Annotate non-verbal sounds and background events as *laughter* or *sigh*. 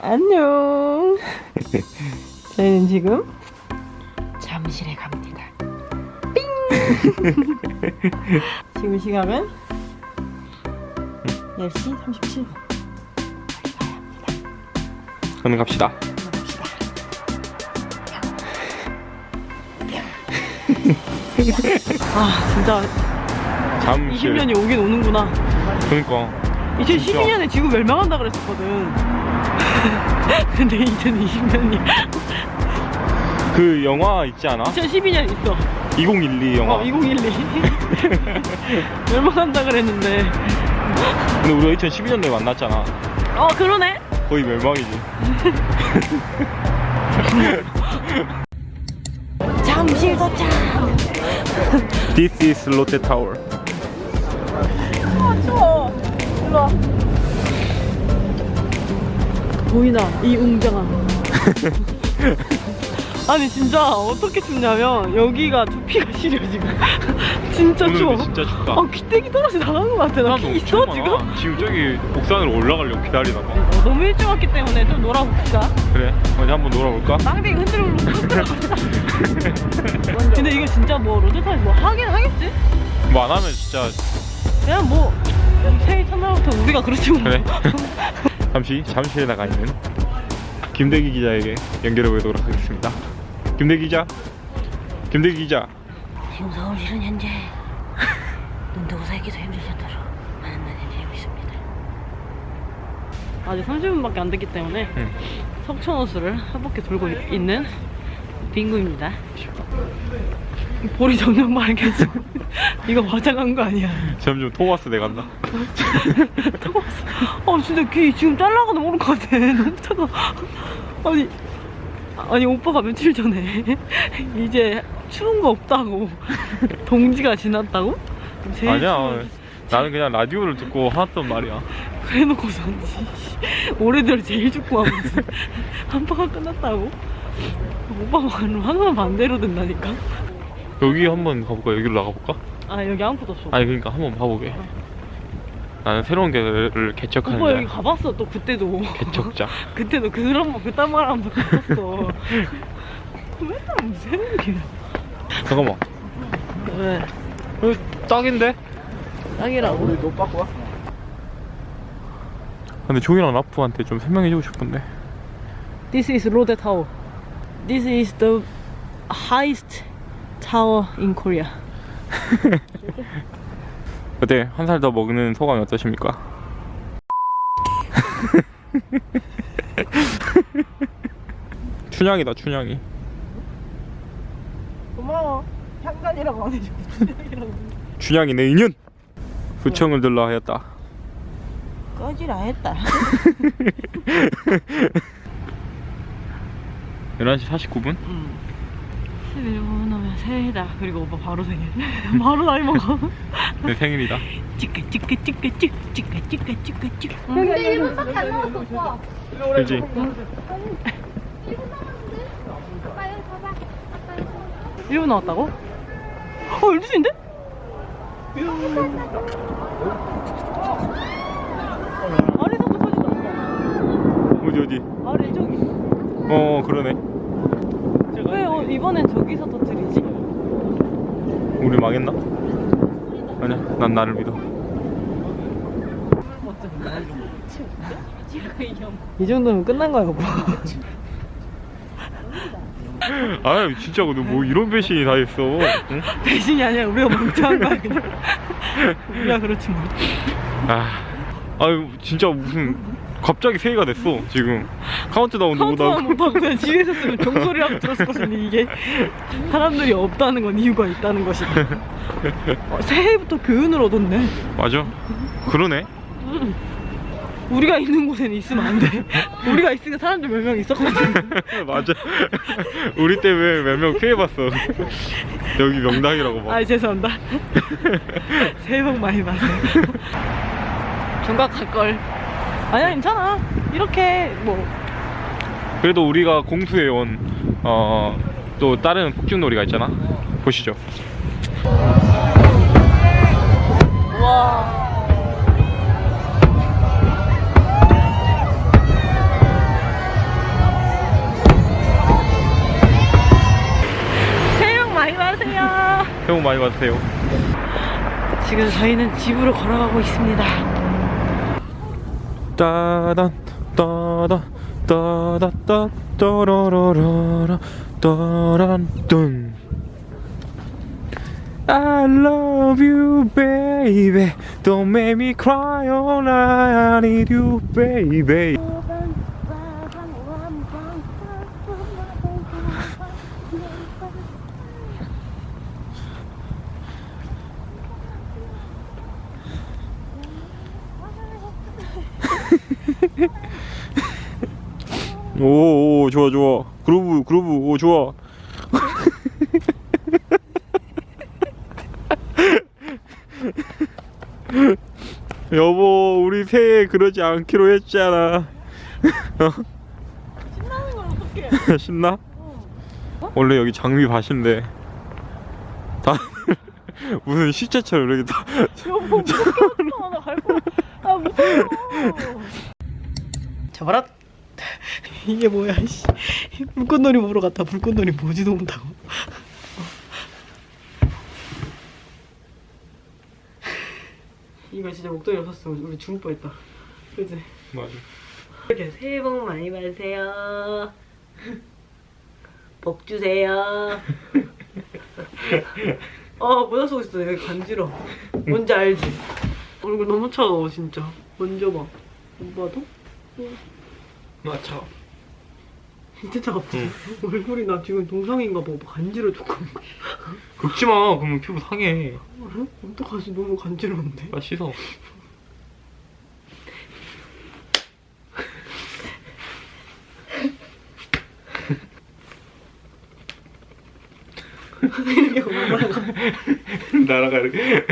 안녕. *laughs* 저희는 지금 잠실에 갑니다. 삥. *laughs* 지금 시각은 10시 37분. 빨리 가야 합니다. 저는 갑시다. 갑시다. 아 진짜 잠실. 20년이 오긴 오는구나. 그러니까 2012년에 지구 멸망한다 그랬었거든. *laughs* 근데 이제는 20년이. *laughs* 그 영화 있지 않아? 2012년 있어. 2012 영화. 어, 2012. 멸망한다 *laughs* 그랬는데. 근데 우리가 2012년도에 만났잖아. 어, 그러네. 거의 멸망이지. 잠실 도착. This is 롯데 타워. 아, 추워. 일로 와. 보이나? 이 웅장함. *laughs* 아니 진짜 어떻게 춥냐면 여기가 두피가 시려 지금 *laughs* 진짜 오늘 추워 진짜 춥다. 아 귀때기 떨어져 나가는 것 같아 나피 있어 지금? 지금 저기 옥상으로 올라가려고 기다리다가. 어, 너무 일찍 왔기 때문에 좀 놀아봅시다 그래. 어디 한번 놀아볼까? 빵댕이 흔들어 흔들어 *laughs* 근데 이거 진짜 뭐 롯데타임 뭐 하긴 하겠지? 뭐 안 하면 진짜 그냥 뭐 새해 첫날부터 우리가 그렇지 뭐 그래. 잠시 잠실에 나가 있는 김대기 기자에게 연결해 보도록 하겠습니다. 김대기 기자. 김대기 기자. 지금 서울시는 현재 *laughs* 눈 뜨고 살기도 힘들 정도로 많은 날이 내리고 있습니다 아직 30분밖에 안 됐기 때문에 응. 석촌호수를 한 바퀴 돌고 있- 있는 빙구입니다 볼이 점점 맑아지고 *laughs* 이거 화장한 거 아니야 점점 토마스 돼 간다. 아 진짜 귀 지금 잘라가도 모를 것 같아 *laughs* 너무 차가 아니 아니 오빠가 며칠 전에 *laughs* 이제 추운 거 없다고 동지가 지났다고? 아니야. 추운- 나는 그냥 라디오를 듣고 하던 말이야. 그래놓고서는 올해 들어 제일 춥고 하면서 한파가 끝났다고? 오빠가 말은 항상 반대로 된다니까 여기 한번 가볼까? 여기로 나가볼까? 아 여기 아무것도 없어 아니 그러니까 한번 봐보게. 나는 새로운 개를 개척하는 오빠 여기 자. 가봤어 또 그때도 개척자. *laughs* 그때도 그런 뭐 그딴 말 하면서 갔었어 맨날 무슨 얘기야 잠깐만. 왜? 여기 딱인데? 딱이라고 근데 종이랑 라프한테 좀 설명해주고 싶은데. This is 로데 타워 This is the highest tower in Korea *laughs* 어때? 한 살 더 먹는 소감이 어떠십니까? *laughs* 춘향이다 춘향이. 고마워 향간이라고 안 해주고 춘향이라고 춘향이 내 인연. 부청을 들러 하였다. 꺼지라 했다 *laughs* 11시 49분? 응 생일이다. 그리고 오빠 바로 생일. *laughs* 바로 나이 먹어. 내 생일이다. 찌까 찌까 찌까 찌 찌까 찌까 찌까 찌. 근데 1분밖에 안 남았어 오빠. 그지. 1분 남았는데. 아빠 여기 봐봐. 1분 남았다고? 어 12시인데? 아래서 높아지다. 어디 어디? 아래 저기. 어 그러네. 왜 어, 이번엔 저기서 더 찍? 우리 망했나? 아니야, 난 나를 믿어. 이 정도면 끝난 거야 오빠 아 진짜 너뭐 이런 배신이 다 있어. 응? 배신이 아니라 우리가 멍청한 거야 그냥 *laughs* 우리가 그렇지 뭐 아, 아유 진짜 무슨 갑자기 새해가 됐어 지금 카운트다운도 카운트다운 못하고. 못하고 그냥 집에 있었으면 종소리라고 들었을 것인데 이게 사람들이 없다는 건 이유가 있다는 것이다 어, 새해부터 교훈을 얻었네 맞아. 그러네. 우리가 있는 곳에는 있으면 안돼 우리가 있으니까 사람들 몇 명 있었거든 *laughs* 맞아. 우리 때문에 몇 명 피해봤어. 여기 명당이라고 막. 아 죄송합니다 새해 복 많이 받으세요 *laughs* 중각 갈걸 아니야 괜찮아. 이렇게 뭐. 그래도 우리가 공수해 온 어, 또 다른 폭죽놀이가 있잖아. 보시죠. 와. 새해 많이 받으세요. 새해 많이 받으세요. 지금 저희는 집으로 걸어가고 있습니다. 따단 따단 따다따 따라라라라 따란 뚠 I love you baby Don't make me cry all night I need you baby 오, 오 좋아 좋아 그루브 그루브 오 좋아 *laughs* 여보 우리 새해 그러지 않기로 했잖아 *laughs* 신나는 걸 어떡해. *laughs* 신나? 원래 여기 장미 밭인데 다 무슨 시체처럼 이렇게 다 여보 무섭게 하지 나갈 거야. 아 무서워. 잡아라. *laughs* 이게 뭐야 씨. 불꽃놀이 보러 갔다 불꽃놀이 보지도 못하고. *laughs* 이거 진짜 목도리 없었으면 우리 죽을 뻔했다. 그지? 맞아 이렇게 새해 복 많이 받으세요. *laughs* 복 주세요. 아 모자 쓰고 있어 여기 간지러. 뭔지 알지? 얼굴 너무 차가워 진짜. 만져봐. 오빠도? 맞아 진짜 차갑지? 얼굴이 나 지금 동상인가 봐. 간지러 조금. 긁지 마 그러면 피부 상해 그래? 어떡하지? 너무 간지러운데? 빨리 씻어 *laughs* 이렇게 얼마나 *laughs* 날아가 이렇게